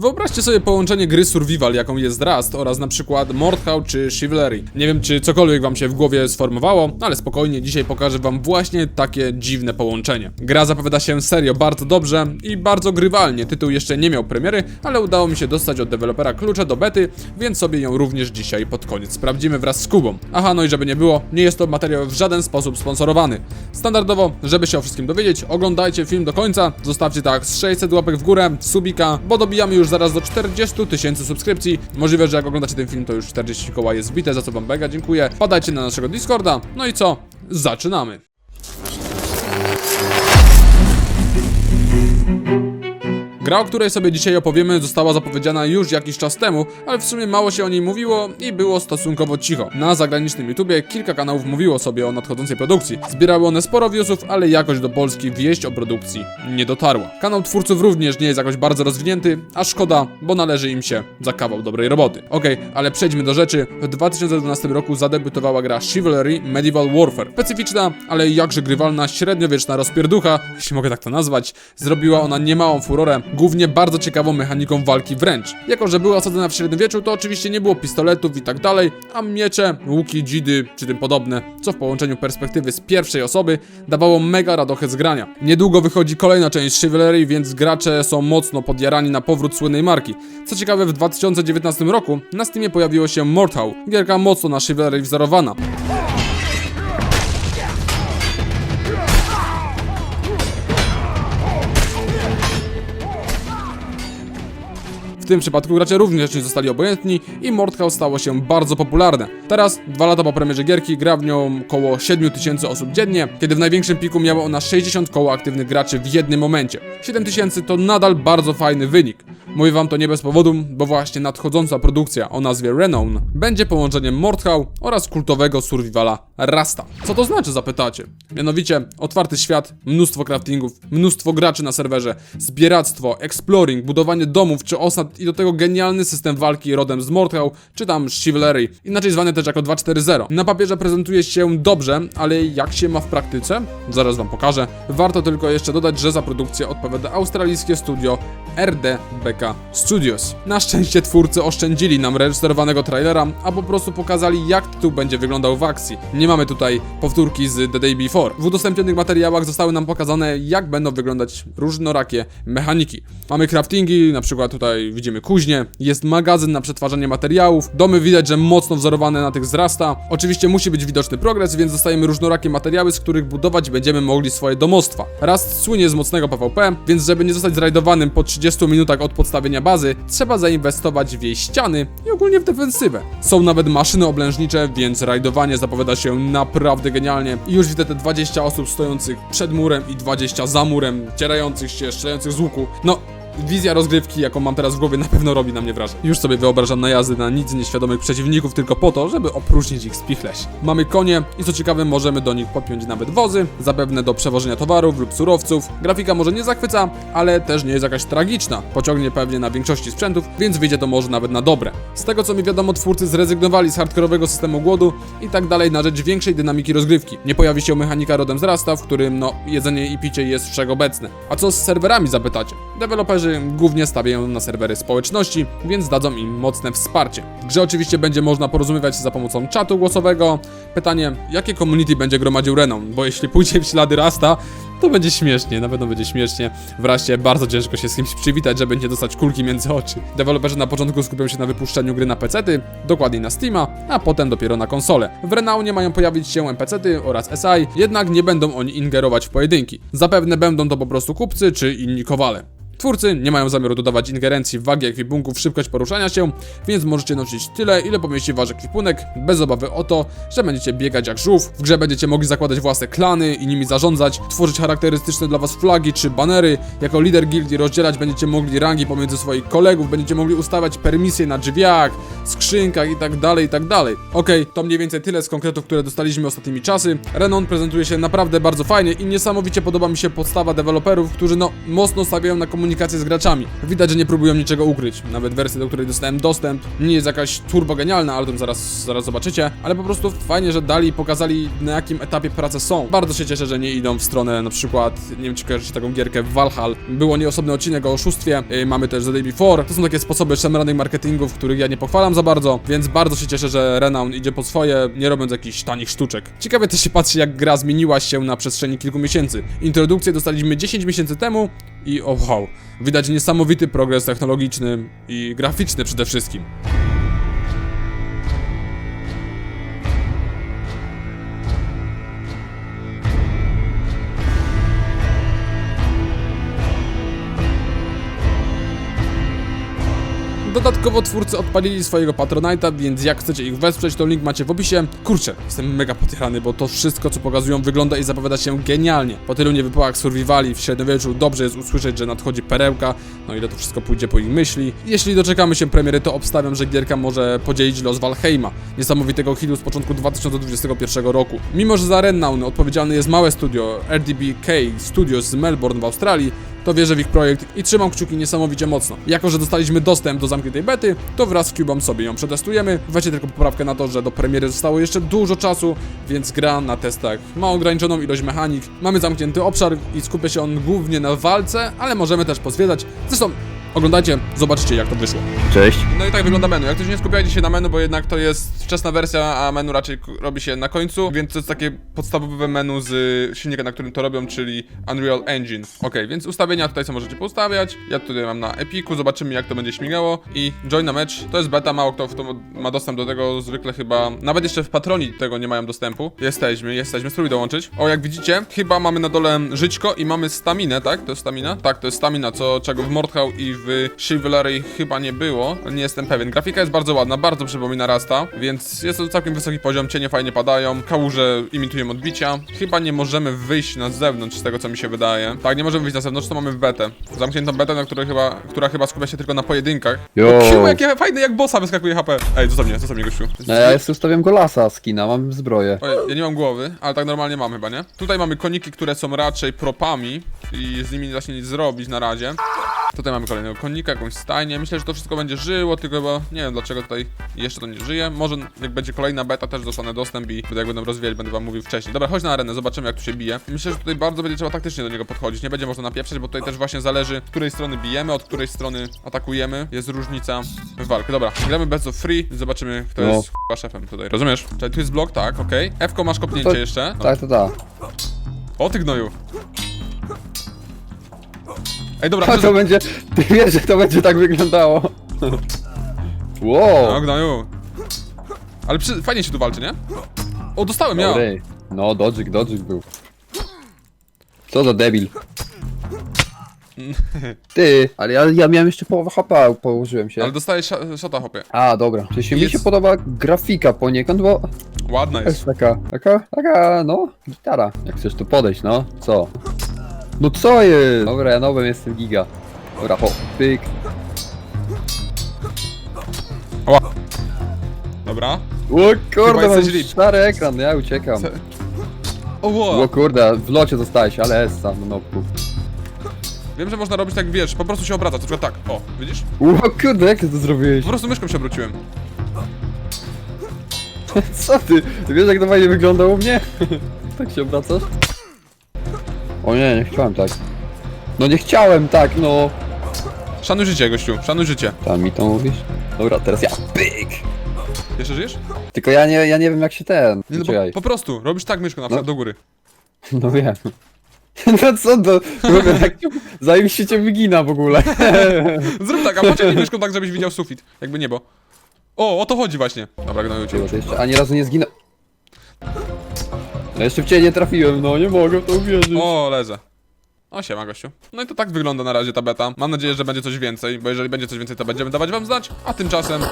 Wyobraźcie sobie połączenie gry survival, jaką jest Rust, oraz na przykład Mordhau czy Chivalry. Nie wiem, czy cokolwiek wam się w głowie sformowało, ale spokojnie, dzisiaj pokażę wam właśnie takie dziwne połączenie. Gra zapowiada się serio bardzo dobrze i bardzo grywalnie. Tytuł jeszcze nie miał premiery, ale udało mi się dostać od dewelopera klucze do bety, więc sobie ją również dzisiaj pod koniec sprawdzimy wraz z Kubą. Aha, no i żeby nie było, nie jest to materiał w żaden sposób sponsorowany. Standardowo, żeby się o wszystkim dowiedzieć, oglądajcie film do końca, zostawcie tak z 600 łapek w górę, subika, bo dobijamy już zaraz do 40 tysięcy subskrypcji. Możliwe, że jak oglądacie ten film, to już 40 koła jest wbite, za co wam mega dziękuję. Padajcie na naszego Discorda, no i co? Zaczynamy! Gra, o której sobie dzisiaj opowiemy, została zapowiedziana już jakiś czas temu, ale w sumie mało się o niej mówiło i było stosunkowo cicho. Na zagranicznym YouTubie kilka kanałów mówiło sobie o nadchodzącej produkcji. Zbierały one sporo viewsów, ale jakoś do Polski wieść o produkcji nie dotarła. Kanał twórców również nie jest jakoś bardzo rozwinięty, a szkoda, bo należy im się za kawał dobrej roboty. Okej, ale przejdźmy do rzeczy. W 2012 roku zadebiutowała gra Chivalry Medieval Warfare. Specyficzna, ale jakże grywalna, średniowieczna rozpierducha, jeśli mogę tak to nazwać, zrobiła ona niemałą furorę, głównie bardzo ciekawą mechaniką walki wręcz. Jako, że była osadzona w średniowieczu, to oczywiście nie było pistoletów i tak dalej, a miecze, łuki, dzidy czy tym podobne, co w połączeniu perspektywy z pierwszej osoby dawało mega radochę z grania. Niedługo wychodzi kolejna część Chivalry, więc gracze są mocno podjarani na powrót słynnej marki. Co ciekawe, w 2019 roku na Steamie pojawiło się Mordhau, gierka mocno na Chivalry wzorowana. Tym przypadku gracze również nie zostali obojętni i Mordhau stało się bardzo popularne. Teraz, dwa lata po premierze gierki, gra w nią około 7000 osób dziennie, kiedy w największym piku miała ona 60 koło aktywnych graczy w jednym momencie. 7000 to nadal bardzo fajny wynik. Mówię wam to nie bez powodu, bo właśnie nadchodząca produkcja o nazwie Renown będzie połączeniem Mordhau oraz kultowego survivala Rasta. Co to znaczy zapytacie? Mianowicie otwarty świat, mnóstwo craftingów, mnóstwo graczy na serwerze, zbieractwo, exploring, budowanie domów czy osad i do tego genialny system walki rodem z Mordhau czy tam Chivalry, inaczej zwany też jako 2.4.0. Na papierze prezentuje się dobrze, ale jak się ma w praktyce? Zaraz wam pokażę. Warto tylko jeszcze dodać, że za produkcję odpowiada australijskie studio RDBK Studios. Na szczęście twórcy oszczędzili nam reżyserowanego trailera, a po prostu pokazali jak tytuł będzie wyglądał w akcji. Nie mamy tutaj powtórki z The Day Before. W udostępnionych materiałach zostały nam pokazane jak będą wyglądać różnorakie mechaniki. Mamy craftingi, na przykład tutaj widzimy kuźnię, jest magazyn na przetwarzanie materiałów, domy widać, że mocno wzorowane na tych wzrasta. Oczywiście musi być widoczny progres, więc dostajemy różnorakie materiały, z których budować będziemy mogli swoje domostwa. Rust słynie z mocnego PvP, więc żeby nie zostać zrajdowanym po 30 minutach od podstawienia bazy, trzeba zainwestować w jej ściany i ogólnie w defensywę. Są nawet maszyny oblężnicze, więc rajdowanie zapowiada się naprawdę genialnie. I już widzę te 20 osób stojących przed murem i 20 za murem, cierających się, strzelających z łuku. No, Wizja rozgrywki, jaką mam teraz w głowie, na pewno robi na mnie wrażenie. Już sobie wyobrażam najazdy na nic nieświadomych przeciwników tylko po to, żeby opróżnić ich z pichleś. Mamy konie i co ciekawe, możemy do nich podpiąć nawet wozy, zapewne do przewożenia towarów lub surowców. Grafika może nie zachwyca, ale też nie jest jakaś tragiczna. Pociągnie pewnie na większości sprzętów, więc wyjdzie to może nawet na dobre. Z tego co mi wiadomo, twórcy zrezygnowali z hardkorowego systemu głodu i tak dalej na rzecz większej dynamiki rozgrywki. Nie pojawi się mechanika rodem z Rasta, w którym no jedzenie i picie jest wszechobecne. A co z serwerami zapytacie? Deweloperzy głównie stawiają na serwery społeczności, więc dadzą im mocne wsparcie. W grze oczywiście będzie można porozumiewać się za pomocą czatu głosowego. Pytanie, jakie community będzie gromadził Renon? Bo jeśli pójdzie w ślady Rasta, to będzie śmiesznie, na pewno będzie śmiesznie. Wreszcie bardzo ciężko się z kimś przywitać, żeby nie dostać kulki między oczy. Deweloperzy na początku skupią się na wypuszczeniu gry na PC-ty, dokładniej na Steama, a potem dopiero na konsole. W Renaunie mają pojawić się NPC-ty oraz SI, jednak nie będą oni ingerować w pojedynki. Zapewne będą to po prostu kupcy czy inni kowale. Twórcy nie mają zamiaru dodawać ingerencji w wagi ekwipunków, szybkość poruszania się, więc możecie nosić tyle, ile pomieści wasz ekwipunek, bez obawy o to, że będziecie biegać jak żółw. W grze będziecie mogli zakładać własne klany i nimi zarządzać, tworzyć charakterystyczne dla was flagi czy banery. Jako lider gildii rozdzielać będziecie mogli rangi pomiędzy swoich kolegów, będziecie mogli ustawiać permisje na drzwiach, skrzynkach i dalej, i tak dalej. Okej, to mniej więcej tyle z konkretów, które dostaliśmy ostatnimi czasy. Renon prezentuje się naprawdę bardzo fajnie i niesamowicie podoba mi się podstawa deweloperów, którzy no mocno stawiają na komunikację komunikację z graczami. Widać, że nie próbują niczego ukryć. Nawet wersja, do której dostałem dostęp, nie jest jakaś turbo genialna, ale o zaraz, zaraz zobaczycie. Ale po prostu fajnie, że dali pokazali na jakim etapie prace są. Bardzo się cieszę, że nie idą w stronę na przykład, nie wiem czy kojarzycie taką gierkę Valhall. Było nieosobny odcinek o oszustwie, yy, mamy też The Day Before. To są takie sposoby szemranych marketingów, których ja nie pochwalam za bardzo, więc bardzo się cieszę, że Renown idzie po swoje, nie robiąc jakichś tanich sztuczek. Ciekawe też się patrzy, jak gra zmieniła się na przestrzeni kilku miesięcy. Introdukcję dostaliśmy 10 miesięcy temu i o wow, widać niesamowity progres technologiczny i graficzny przede wszystkim. Dodatkowo twórcy odpalili swojego Patronite'a, więc jak chcecie ich wesprzeć, to link macie w opisie. Kurczę, jestem mega potierany, bo to wszystko co pokazują wygląda i zapowiada się genialnie. Po tylu niewypałach survivali w średniowieczu dobrze jest usłyszeć, że nadchodzi perełka, no ile to wszystko pójdzie po ich myśli. Jeśli doczekamy się premiery, to obstawiam, że gierka może podzielić los Valheima, niesamowitego hitu z początku 2021 roku. Mimo, że za Renown odpowiedzialny jest małe studio RDBK Studios z Melbourne w Australii, to wierzę w ich projekt i trzymam kciuki niesamowicie mocno. Jako, że dostaliśmy dostęp do zamkniętej bety, to wraz z Cubą sobie ją przetestujemy. Weźcie tylko poprawkę na to, że do premiery zostało jeszcze dużo czasu, więc gra na testach ma ograniczoną ilość mechanik. Mamy zamknięty obszar i skupia się on głównie na walce, ale możemy też pozwiedzać. Zresztą oglądajcie, zobaczcie jak to wyszło. Cześć. No i tak wygląda menu. Jak ktoś nie skupiajcie się na menu, bo jednak to jest wczesna wersja, a menu raczej robi się na końcu, więc to jest takie podstawowe menu z silnika, na którym to robią, czyli Unreal Engine. Ok, więc ustawienia tutaj co możecie poustawiać. Ja tutaj mam na Epiku, zobaczymy jak to będzie śmigało. I join na mecz, to jest beta, mało kto w to ma dostęp do tego, zwykle chyba, nawet jeszcze w patroni tego nie mają dostępu. Jesteśmy, jesteśmy, spróbuj dołączyć. O, jak widzicie, chyba mamy na dole żyćko i mamy staminę, tak? To jest stamina? Tak, to jest stamina, co, czego w Mordhau i w Chivalry chyba nie było, nie jestem pewien. Grafika jest bardzo ładna, bardzo przypomina Rasta, więc jest to całkiem wysoki poziom, cienie fajnie padają, kałuże imitują odbicia. Chyba nie możemy wyjść na zewnątrz, z tego co mi się wydaje. Tak, nie możemy wyjść na zewnątrz, to mamy w betę. Zamkniętą betę, na której chyba, która chyba skupia się tylko na pojedynkach. Jo. O, Kiu, jakie fajne, jak bossa wyskakuje HP. Ej, zostaw mnie, zostaw mnie, gościu. No, ja jeszcze ustawiam golasa skina, mam zbroję. Ja nie mam głowy, ale tak normalnie mam chyba, nie? Tutaj mamy koniki, które są raczej propami i z nimi nie da się nic zrobić na razie. Tutaj mamy kolejnego konika, jakąś stajnię. Myślę, że to wszystko będzie żyło, tylko chyba nie wiem dlaczego tutaj jeszcze to nie żyje. Może jak będzie kolejna beta, też dostanę dostęp i jak będę rozwijać, będę wam mówił wcześniej. Dobra, chodź na arenę, zobaczymy jak tu się bije. Myślę, że tutaj bardzo będzie trzeba taktycznie do niego podchodzić. Nie będzie można napieprzeć, bo tutaj też właśnie zależy, z której strony bijemy, od której strony atakujemy. Jest różnica w walki. Dobra, gramy of free, zobaczymy kto No. jest k***a szefem tutaj. Rozumiesz? Czyli tu jest blok, tak, okej. F-ko masz kopnięcie To- jeszcze. No. Tak, to tak. O ty gnoju. Ej, dobra, A to będzie, ty wiesz, że to będzie tak wyglądało. no Wow. gnoju. Ale przy... fajnie się tu walczy, nie? O, dostałem ja. Dobry. No, dodżyk, dodżyk był. Co za debil. Ty, ale ja, ja miałem jeszcze połowę HP, położyłem się. Ale dostaję sia- shota, hopie. A, dobra. Przecież mi Jest- się podoba grafika poniekąd, bo Ładna jest. jest taka, taka, taka, no, gitara. Jak chcesz tu podejść, no, co? No co jest? Dobra, ja nowym jestem giga. Dobra, ho, pyk. Ła. Dobra. O kurde, mam rip. stary ekran, ja uciekam. Co? O, O wow. kurde, w locie zostałeś, ale essa, no nopku. Wiem, że można robić tak, wiesz, po prostu się obraca, na przykład tak. O, widzisz? O kurde, jak ty to zrobiłeś? Po prostu myszką się obróciłem. Co ty? Ty wiesz jak to fajnie wygląda u mnie? tak się obracasz? O nie, nie chciałem tak. No nie chciałem tak, no. Szanuj życie, gościu, szanuj życie. Tam mi to mówisz? Dobra, teraz ja, pyk! Jeszcze żyjesz? Tylko ja nie, ja nie wiem jak się ten, Nie, no czekaj. po, po prostu, robisz tak myszką, na przykład do góry. No wiem. No co to? Mówię, tak, zajebiście cię wygina w ogóle. Zrób tak, a pociągnij myszką tak, żebyś widział sufit. Jakby niebo. O, o to chodzi właśnie. Dobra, gnoju cię. Jeszcze ani razu nie zginął. No jeszcze w ciebie nie trafiłem, no nie mogę to uwierzyć. O, lezę. O, siema gościu. No i to tak wygląda na razie ta beta. Mam nadzieję, że będzie coś więcej, bo jeżeli będzie coś więcej, to będziemy dawać wam znać. A tymczasem